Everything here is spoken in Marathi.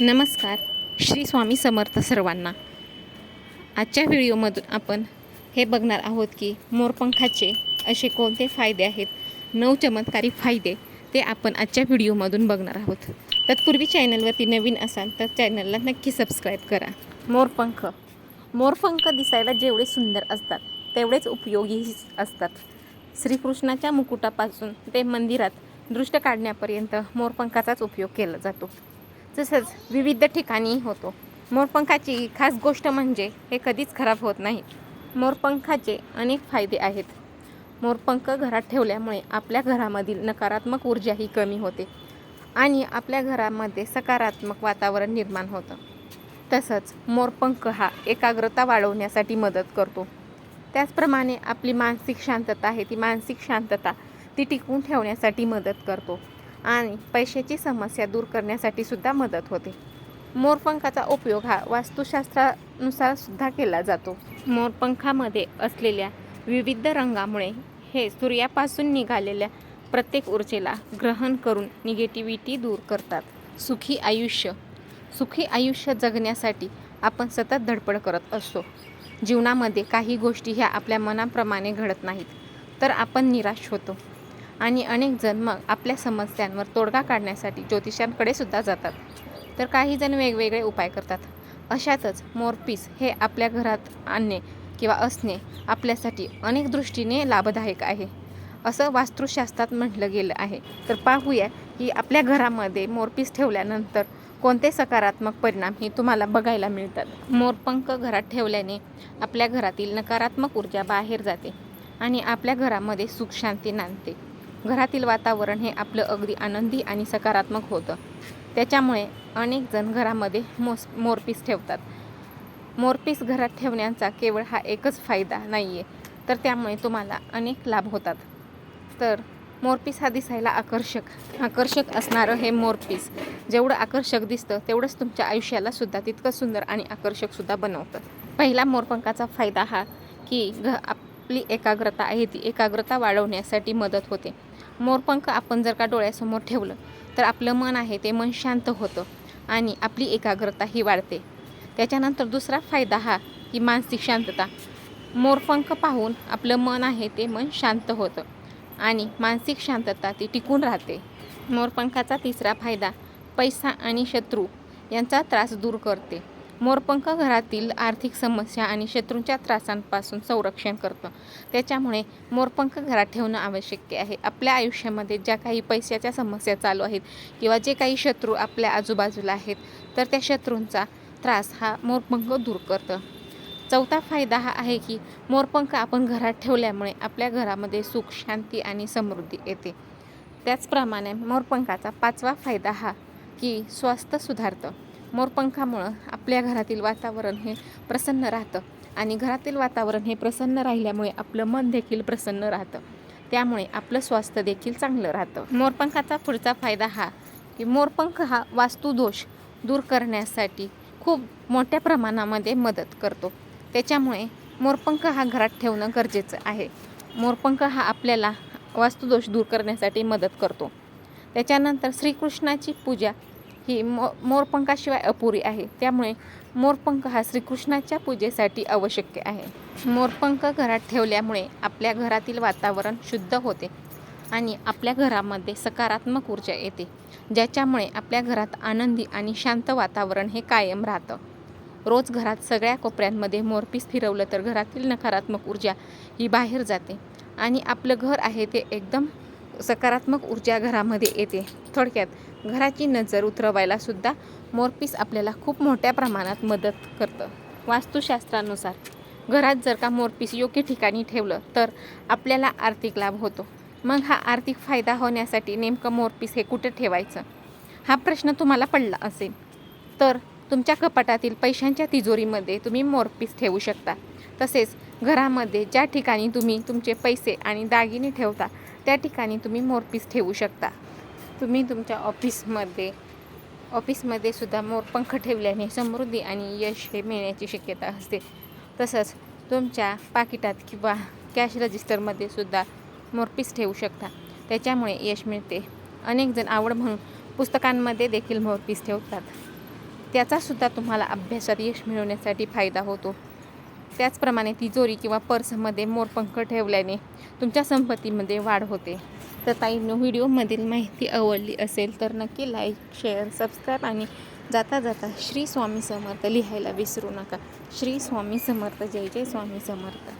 नमस्कार. श्री स्वामी समर्थ सर्वांना. आजच्या व्हिडिओमधून आपण हे बघणार आहोत की मोरपंखाचे असे कोणते फायदे आहेत नऊ चमत्कारी फायदे ते आपण आजच्या व्हिडिओमधून बघणार आहोत. तत्पूर्वी चॅनलवरती नवीन असाल तर चॅनलला नक्की सबस्क्राईब करा. मोरपंख. मोरपंख दिसायला जेवढे सुंदर असतात तेवढेच उपयोगी असतात. श्रीकृष्णाच्या मुकुटापासून ते मंदिरात दृष्ट काढण्यापर्यंत मोरपंखाचाच उपयोग केला जातो. तसंच विविध ठिकाणी होतो. मोरपंखाची खास गोष्ट म्हणजे हे कधीच खराब होत नाही. मोरपंखाचे अनेक फायदे आहेत. मोरपंख घरात ठेवल्यामुळे आपल्या घरामधील नकारात्मक ऊर्जाही कमी होते आणि आपल्या घरामध्ये सकारात्मक वातावरण निर्माण होतं. तसंच मोरपंख हा एकाग्रता वाढवण्यासाठी मदत करतो. त्याचप्रमाणे आपली मानसिक शांतता आहे ती मानसिक शांतता ती टिकवून ठेवण्यासाठी मदत करतो. आणि पैशाची समस्या दूर करण्यासाठी सुद्धा मदत होते. मोरपंखाचा उपयोग हा वास्तुशास्त्रानुसार सुद्धा केला जातो. मोरपंखामध्ये असलेल्या विविध रंगामुळे हे सूर्यापासून निघालेल्या प्रत्येक ऊर्जेला ग्रहण करून निगेटिव्हिटी दूर करतात. सुखी आयुष्य सुखी आयुष्य जगण्यासाठी आपण सतत धडपड करत असतो. जीवनामध्ये काही गोष्टी ह्या आपल्या मनाप्रमाणे घडत नाहीत तर आपण निराश होतो. आणि अनेक जण मग आपल्या समस्यांवर तोडगा काढण्यासाठी ज्योतिषांकडे सुद्धा जातात. तर काही जण वेगवेगळे उपाय करतात. अशातच मोरपीस हे आपल्या घरात आणणे किंवा असणे आपल्यासाठी अनेक दृष्टीने लाभदायक आहे. असं वास्तुशास्त्रात म्हटलं गेलं आहे. तर पाहूया की आपल्या घरामध्ये मोरपीस ठेवल्यानंतर कोणते सकारात्मक परिणाम हे तुम्हाला बघायला मिळतात? मोरपंख घरात ठेवल्याने आपल्या घरातील नकारात्मक ऊर्जा बाहेर जाते आणि आपल्या घरामध्ये सुख शांती नांदते. घरातील वातावरण हे आपलं अगदी आनंदी आणि सकारात्मक होतं. त्याच्यामुळे अनेक जण घरामध्ये मोस मोरपीस ठेवतात. मोरपीस घरात ठेवण्याचा केवळ हा एकच फायदा नाही आहे तर त्यामुळे तुम्हाला अनेक लाभ होतात. तर मोरपीस हा दिसायला आकर्षक आकर्षक असणारं हे मोरपीस. जेवढं आकर्षक दिसतं तेवढंच तुमच्या आयुष्याला सुद्धा तितकं सुंदर आणि आकर्षकसुद्धा बनवतं. पहिला मोरपंखाचा फायदा हा की घ आपली एकाग्रता आहे ती एकाग्रता वाढवण्यासाठी मदत होते. मोरपंख आपण जर का डोळ्यासमोर ठेवलं तर आपलं मन आहे ते मन शांत होतं आणि आपली एकाग्रता ही वाढते. त्याच्यानंतर दुसरा फायदा हा की मानसिक शांतता. मोरपंख पाहून आपलं मन आहे ते मन शांत होतं आणि मानसिक शांतता ती टिकून राहते. मोरपंखाचा तिसरा फायदा पैसा आणि शत्रू यांचा त्रास दूर करते. मोरपंख घरातील आर्थिक समस्या आणि शत्रूंच्या त्रासांपासून संरक्षण करतं. त्याच्यामुळे मोरपंख घरात ठेवणं आवश्यक आहे. आपल्या आयुष्यामध्ये ज्या काही पैशाच्या समस्या चालू आहेत किंवा जे काही शत्रू आपल्या आजूबाजूला आहेत तर त्या शत्रूंचा त्रास हा मोरपंख दूर करतं. चौथा फायदा हा आहे की मोरपंख आपण घरात ठेवल्यामुळे आपल्या घरामध्ये सुख शांती आणि समृद्धी येते. त्याचप्रमाणे मोरपंखाचा पाचवा फायदा हा की स्वास्थ्य सुधारतं. मोरपंखामुळं आपल्या घरातील वातावरण हे प्रसन्न राहतं. आणि घरातील वातावरण हे प्रसन्न राहिल्यामुळे आपलं मन देखील प्रसन्न राहतं. त्यामुळे आपलं स्वास्थ्य देखील चांगलं राहतं. मोरपंखाचा पुढचा फायदा हा की मोरपंख हा वास्तुदोष दूर करण्यासाठी खूप मोठ्या प्रमाणामध्ये मदत करतो. त्याच्यामुळे मोरपंख हा घरात ठेवणं गरजेचं आहे. मोरपंख हा आपल्याला वास्तुदोष दूर करण्यासाठी मदत करतो. त्याच्यानंतर श्रीकृष्णाची पूजा ही मो मोरपंखाशिवाय अपुरी आहे. त्यामुळे मोरपंख हा श्रीकृष्णाच्या पूजेसाठी आवश्यक आहे. मोरपंख घरात ठेवल्यामुळे आपल्या घरातील वातावरण शुद्ध होते आणि आपल्या घरामध्ये सकारात्मक ऊर्जा येते ज्याच्यामुळे आपल्या घरात आनंदी आणि शांत वातावरण हे कायम राहतं. रोज घरात सगळ्या कोपऱ्यांमध्ये मोरपीस फिरवलं तर घरातील नकारात्मक ऊर्जा ही बाहेर जाते आणि आपलं घर आहे ते एकदम सकारात्मक ऊर्जा घरामध्ये येते. थोडक्यात घराची नजर उतरवायला सुद्धा मोरपीस आपल्याला खूप मोठ्या प्रमाणात मदत करतं. वास्तुशास्त्रानुसार घरात जर का मोरपीस योग्य ठिकाणी ठेवलं तर आपल्याला आर्थिक लाभ होतो. मग हा आर्थिक फायदा होण्यासाठी नेमकं मोरपीस हे कुठे ठेवायचं? हा प्रश्न तुम्हाला पडला असेल. तर तुमच्या कपाटातील पैशांच्या तिजोरीमध्ये तुम्ही मोरपीस ठेवू शकता. तसेच घरामध्ये ज्या ठिकाणी तुम्ही तुमचे पैसे आणि दागिने ठेवता त्या ठिकाणी तुम्ही मोरपीस ठेवू शकता. तुम्ही तुमच्या ऑफिसमध्ये ऑफिसमध्ये सुद्धा मोरपंख ठेवल्याने समृद्धी आणि यश हे मिळण्याची शक्यता असते. तसंच तुमच्या पाकिटात किंवा कॅश रजिस्टरमध्ये सुद्धा मोरपीस ठेवू शकता. त्याच्यामुळे यश मिळते. अनेक जण आवड म्हणून पुस्तकांमध्ये देखील मोरपीस ठेवतात. त्याचासुद्धा तुम्हाला अभ्यासात यश मिळवण्यासाठी फायदा होतो. त्याचप्रमाणे तिजोरी किंवा पर्समध्ये मोरपंख ठेवल्याने तुमच्या संपत्तीमध्ये वाढ होते. तर ताईंनो व्हिडिओमधील माहिती आवडली असेल तर नक्की लाईक शेअर सबस्क्राईब आणि जाता जाता श्री स्वामी समर्थ लिहायला विसरू नका. श्री स्वामी समर्थ जय जय स्वामी समर्थ.